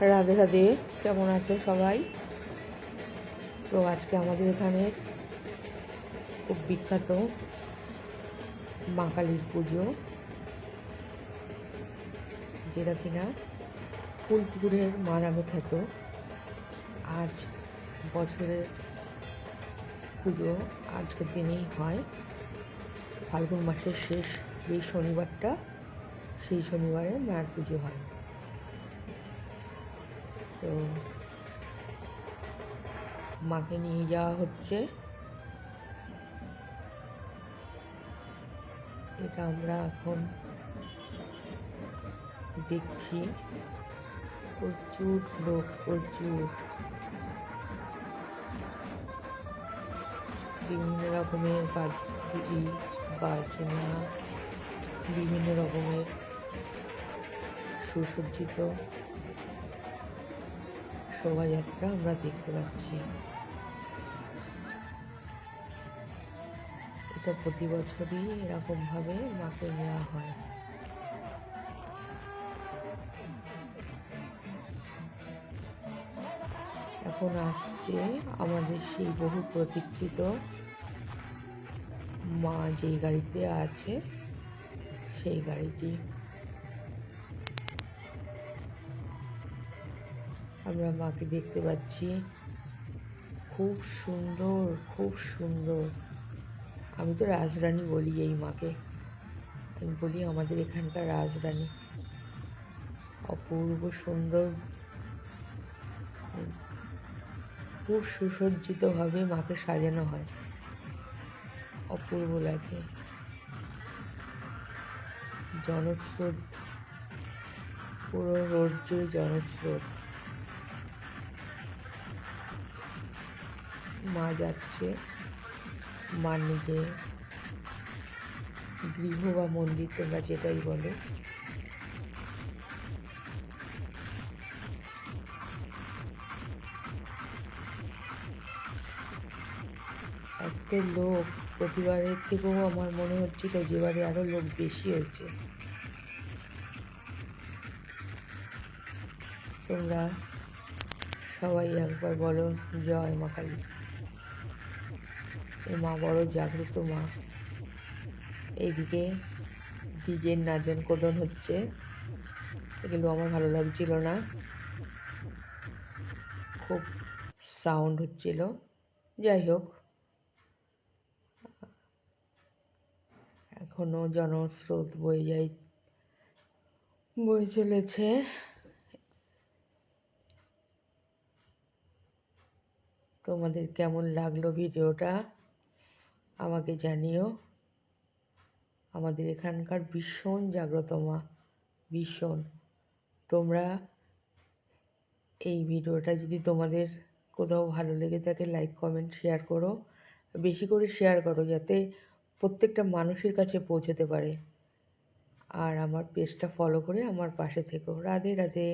রাধে রাধে, কেমন আছে সবাই? তো আজকে আমাদের এখানে খুব বিখ্যাত মা কালীর পুজো, যেটা কিনা ফুলপুকুরের মা নামে খ্যাত। আজ বছরের পুজো আজকের দিনেই হয়। ফাল্গুন মাসের শেষ যেই শনিবারটা, সেই শনিবারে মায়ের পুজো হয়। তো মাকে নিয়ে যাওয়া হচ্ছে। এটা আমরা এখন দেখছি। প্রচুর লোক, প্রচুর। বিভিন্ন রকমের বাদ্যি বাজনা, বিভিন্ন রকমের সুসজ্জিত শোভাযাত্রা আমরা দেখতে পাচ্ছি। এটা প্রতি বছরই এরকমভাবে মাকে নেওয়া হয়। এখন আসছে আমাদের সেই বহু প্রতীক্ষিত মা যেই গাড়িতে আছে, সেই গাড়িটি আমরা মাকে দেখতে পাচ্ছি। খুব সুন্দর খুব সুন্দর। আমি তো রাজরানী বলি এই মাকে। আমি বলি আমাদের এখানকার রাজরানী। অপূর্ব সুন্দর। খুব সুসজ্জিতভাবে মাকে সাজানো হয়। অপূর্ব লাগে। জনস্রোত। পুরো রোড জনস্রোত। মা যাচ্ছে। মার নিজে গৃহ বা মন্দির, তোমরা যেটাই বলো। এত লোক প্রতিবারের থেকেও আমার মনে হচ্ছিল যেবারে আরও লোক বেশি হয়েছে। তোমরা সবাই একবার বলো, জয় মা কালী। মা বড় জাগ্রত মা। এইদিকে ডিজের নাচন কোদন হচ্ছে। এগুলো আমার ভালো লাগছিল না। খুব সাউন্ড হচ্ছিল। যাই হোক। এখনও জনস্রোত বয়ে যাই, বয়ে চলেছে। তোমাদের কেমন লাগল ভিডিওটা? আমাকে জানিও, আমাদের এখানকার ভীষণ জাগ্রত মা ভীষণ। তোমরা এই ভিডিওটা যদি তোমাদের কোথাও ভালো লেগে থাকে লাইক কমেন্ট শেয়ার করো। বেশি করে শেয়ার করো যাতে প্রত্যেকটা মানুষের কাছে পৌঁছতে পারে। আর আমার পেজটা ফলো করে আমার পাশে থেকো। রাধে রাধে।